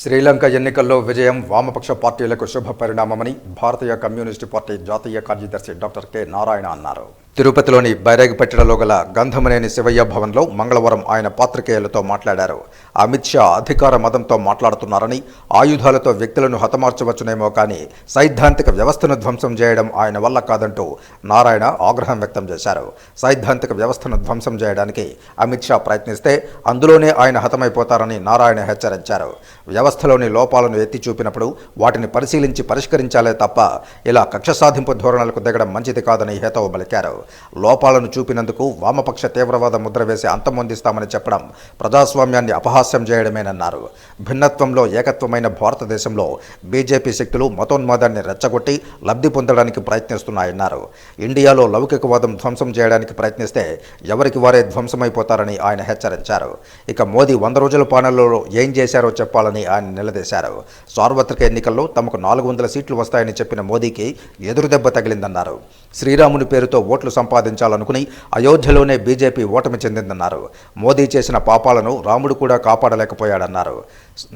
శ్రీలంక ఎన్నికల్లో విజయం వామపక్ష పార్టీలకు శుభ పరిణామమని భారతీయ కమ్యూనిస్టు పార్టీ జాతీయ కార్యదర్శి డాక్టర్ కె. నారాయణ అన్నారు. తిరుపతిలోని బైరాగిపట్టణలో గల గంధమనేని శివయ్య భవన్లో మంగళవారం ఆయన పాత్రికేయులతో మాట్లాడారు. అమిత్ షా అధికార మదంతో మాట్లాడుతున్నారని ఆయుధాలతో వ్యక్తులను హతమార్చవచ్చునేమో కానీ సైద్ధాంతిక వ్యవస్థను ధ్వంసం చేయడం ఆయన వల్ల కాదంటూ నారాయణ ఆగ్రహం వ్యక్తం చేశారు. సైద్ధాంతిక వ్యవస్థను ధ్వంసం చేయడానికి అమిత్ షా ప్రయత్నిస్తే అందులోనే ఆయన హతమైపోతారని నారాయణ హెచ్చరించారు. వ్యవస్థలోని లోపాలను ఎత్తి చూపినప్పుడు వాటిని పరిశీలించి పరిష్కరించాలే తప్ప ఇలా కక్ష సాధింపు ధోరణులకు దిగడం మంచిది కాదని హేతవు పలికారు. లోపాలను చూపినందుకు వామపక్ష తీవ్రవాద ముద్ర వేసి అంతమొందిస్తామని చెప్పడం ప్రజాస్వామ్యాన్ని అపహాస్యం చేయడమేనన్నారు. భిన్నత్వంలో ఏకత్వమైన భారతదేశంలో బీజేపీ శక్తులు మతోన్మాదాన్ని రెచ్చగొట్టి లబ్ధి పొందడానికి ప్రయత్నిస్తున్నాయన్నారు. ఇండియాలో లౌకికవాదం ధ్వంసం చేయడానికి ప్రయత్నిస్తే ఎవరికి వారే ధ్వంసమైపోతారని ఆయన హెచ్చరించారు. ఇక మోదీ వంద రోజుల పాలనలో ఏం చేశారో చెప్పాలని ఆయన నిలదీశారు. సార్వత్రిక ఎన్నికల్లో తమకు నాలుగు వందల సీట్లు వస్తాయని చెప్పిన మోదీకి ఎదురుదెబ్బ తగిలిందన్నారు. శ్రీరాముని పేరుతో ఓట్లు సంపాదించాలనుకుని అయోధ్యలోనే బీజేపీ ఓటమి చెందిందన్నారు. మోదీ చేసిన పాపాలను రాముడు కూడా కాపాడలేకపోయాడన్నారు.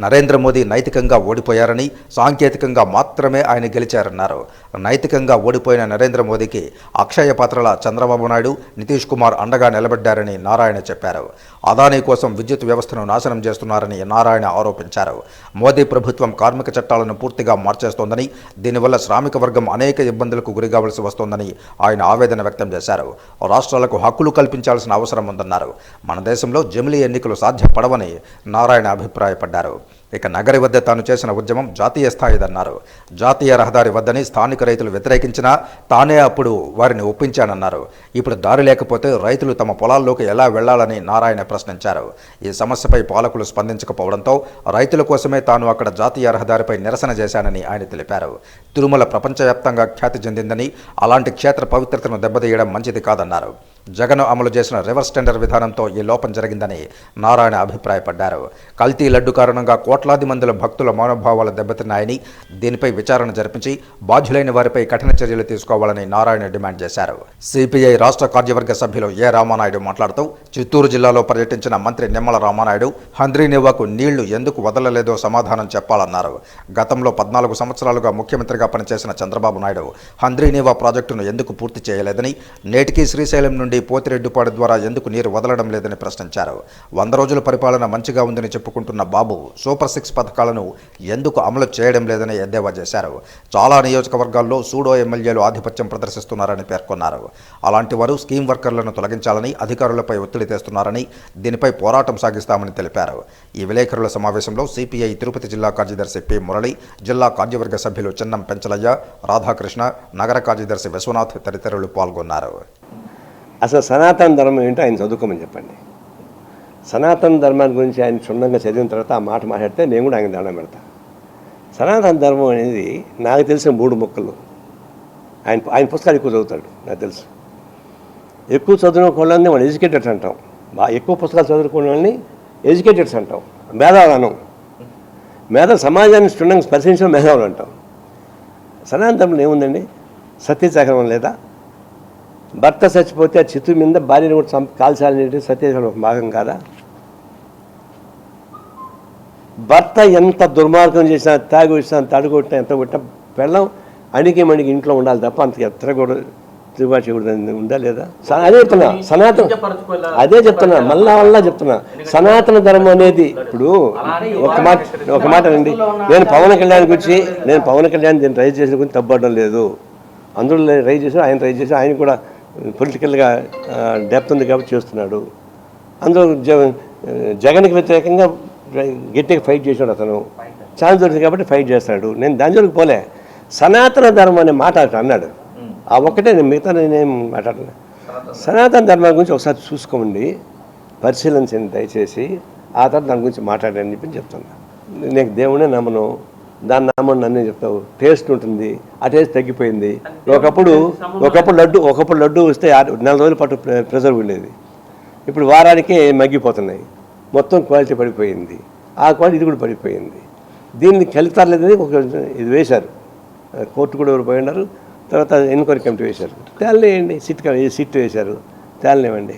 నరేంద్ర మోదీ నైతికంగా ఓడిపోయారని సాంకేతికంగా మాత్రమే ఆయన గెలిచారన్నారు. నైతికంగా ఓడిపోయిన నరేంద్ర మోదీకి అక్షయ పాత్రల చంద్రబాబు నాయుడు నితీష్ కుమార్ అండగా నిలబడ్డారని నారాయణ చెప్పారు. అదానీ కోసం విద్యుత్ వ్యవస్థను నాశనం చేస్తున్నారని నారాయణ ఆరోపించారు. మోదీ ప్రభుత్వం కార్మిక చట్టాలను పూర్తిగా మార్చేస్తోందని దీనివల్ల శ్రామిక వర్గం అనేక ఇబ్బందులకు గురికావలసి వస్తోందని ఆయన ఆవేదన వ్యక్తం చేశారు. రాష్ట్రాలకు హక్కులు కల్పించాల్సిన అవసరం ఉందన్నారు. మన దేశంలో జమిలీ ఎన్నికలు సాధ్యపడవని నారాయణ అభిప్రాయపడ్డారు. ఇక నగరి వద్ద తాను చేసిన ఉద్యమం జాతీయ స్థాయిదన్నారు. జాతీయ రహదారి వద్దని స్థానిక రైతులు వ్యతిరేకించినా తానే అప్పుడు వారిని ఒప్పించానన్నారు. ఇప్పుడు దారి లేకపోతే రైతులు తమ పొలాల్లోకి ఎలా వెళ్ళాలని నారాయణ ప్రశ్నించారు. ఈ సమస్యపై పాలకులు స్పందించకపోవడంతో రైతుల కోసమే తాను అక్కడ జాతీయ రహదారిపై నిరసన చేశానని ఆయన తెలిపారు. తిరుమల ప్రపంచవ్యాప్తంగా ఖ్యాతి చెందిందని అలాంటి క్షేత్ర పవిత్రతను దెబ్బతీయడం మంచిది కాదన్నారు. జగన్ అమలు చేసిన రివర్స్ టెండర్ విధానంతో ఈ లోపం జరిగిందని నారాయణ అభిప్రాయపడ్డారు. కల్తీ లడ్డు కారణంగా కోట్లాది మందిల భక్తుల మనోభావాలు దెబ్బతిన్నాయని దీనిపై విచారణ జరిపించి బాధ్యులైన వారిపై కఠిన చర్యలు తీసుకోవాలని నారాయణ డిమాండ్ చేశారు. సిపిఐ రాష్ట్ర కార్యవర్గ సభ్యులు ఏ రామానాయుడు మాట్లాడుతూ చిత్తూరు జిల్లాలో పర్యటించిన మంత్రి నిమ్మల రామానాయుడు హంద్రీనివాకు నీళ్ళు ఎందుకు వదలలేదో సమాధానం చెప్పాలన్నారు. గతంలో పద్నాలుగు సంవత్సరాలుగా ముఖ్యమంత్రిగా పనిచేసిన చంద్రబాబు నాయుడు హంద్రీనివా ప్రాజెక్టును ఎందుకు పూర్తి చేయలేదని నేటికి శ్రీశైలం నుండి పోతిరెడ్డిపాడు ద్వారా ఎందుకు నీరు వదలడం లేదని ప్రశ్నించారు. వంద రోజుల పరిపాలన మంచిగా ఉందని చెప్పుకుంటున్న బాబు సూపర్ సిక్స్ పథకాలను ఎందుకు అమలు చేయడం లేదని ఎద్దేవా చేశారు. చాలా నియోజకవర్గాల్లో సూడో ఎమ్మెల్యేలు ఆధిపత్యం ప్రదర్శిస్తున్నారని పేర్కొన్నారు. అలాంటి వారు స్కీమ్ వర్కర్లను తొలగించాలని అధికారులపై ఒత్తిడి తెస్తున్నారని దీనిపై పోరాటం సాగిస్తామని తెలిపారు. ఈ విలేకరుల సమావేశంలో సిపిఐ తిరుపతి జిల్లా కార్యదర్శి పి. మురళి జిల్లా కార్యవర్గ సభ్యులు చిన్నం పెంచలయ్య రాధాకృష్ణ నగర కార్యదర్శి విశ్వనాథ్ తదితరులు పాల్గొన్నారు. అసలు సనాతన ధర్మం ఏంటో ఆయన చదువుకోమని చెప్పండి. సనాతన ధర్మాన్ని గురించి ఆయన క్షుణ్ణంగా చదివిన తర్వాత ఆ మాట మాట్లాడితే నేను కూడా ఆయన దండం పెడతా. సనాతన ధర్మం అనేది నాకు తెలిసిన మూడు మొక్కలు. ఆయన ఆయన పుస్తకాలు ఎక్కువ చదువుతాడు నాకు తెలుసు. ఎక్కువ చదివిన వాళ్ళని మనం ఎడ్యుకేటెడ్స్ అంటాం. బాగా ఎక్కువ పుస్తకాలు చదువుకున్న వాళ్ళని ఎడ్యుకేటెడ్స్ అంటాం. మేధావులు అనం మేధ సమాజాన్ని క్షుణ్ణంగా స్పర్శించిన మేధావులు అంటాం. సనాతన ధర్మం ఏముందండి? సత్యచక్రం లేదా? భర్త చచ్చిపోతే ఆ చిత్తు మీద భార్యను కూడా కాల్చాలనేది సత్యచక్రం ఒక భాగం కాదా? భర్త ఎంత దుర్మార్గం చేసినా తాగి వచ్చినా తడుగు కొట్టినా ఎంత కొట్టినా పెళ్ళం అణికి మణికి ఇంట్లో ఉండాలి తప్ప అంత ఎత్తర కూడా తిరుగుబాటు చేయకూడదు ఉందా లేదా? అదే చెప్తున్నా సనాతన అదే చెప్తున్నా మళ్ళా మళ్ళా చెప్తున్నా. సనాతన ధర్మం అనేది ఇప్పుడు ఒక మాట ఒక మాట అండి నేను పవన్ కళ్యాణ్ గురించి నేను పవన్ కళ్యాణ్ దీన్ని రైజ్ చేసిన గురించి తప్పడం లేదు. అందులో రైజ్ చేసి ఆయన రైజ్ చేసి ఆయన కూడా పొలిటికల్గా డెప్త్ ఉంది కాబట్టి చేస్తున్నాడు. అందులో జగన్కి వ్యతిరేకంగా గట్టిగా ఫైట్ చేసాడు అతను. ఛాన్స్ దొరికింది కాబట్టి ఫైట్ చేస్తాడు. నేను దాని జోలికి పోలే. సనాతన ధర్మం అనే మాట అన్నాడు. ఆ ఒక్కటే నేను మిగతా నేనేం మాట్లాడలే సనాతన ధర్మం గురించి ఒకసారి చూసుకోండి. పరిశీలించండి దయచేసి. ఆ తర్వాత దాని గురించి మాట్లాడండి అని చెప్పి చెప్తున్నా. నేను దేవుడే నమ్మను. దాన్ని నమ్మను నన్నే చెప్తావు. టేస్ట్ ఉంటుంది. ఆ టేస్ట్ తగ్గిపోయింది. ఒకప్పుడు ఒకప్పుడు లడ్డు ఒకప్పుడు లడ్డు వస్తే నెల రోజుల పాటు ప్రె- ప్రెజర్ ఉండేది. ఇప్పుడు వారానికే మగ్గిపోతున్నాయి. మొత్తం క్వాలిటీ పడిపోయింది. ఆ క్వాలిటీ ఇది కూడా పడిపోయింది. దీన్ని కలితారు లేదని ఒక ఇది వేశారు. కోర్టు కూడా ఎవరు పోయి ఉన్నారు. తర్వాత ఎన్క్వైరీ కమిటీ వేశారు. తేలనేయండి సిట్ సిట్ వేశారు. తేలనివ్వండి.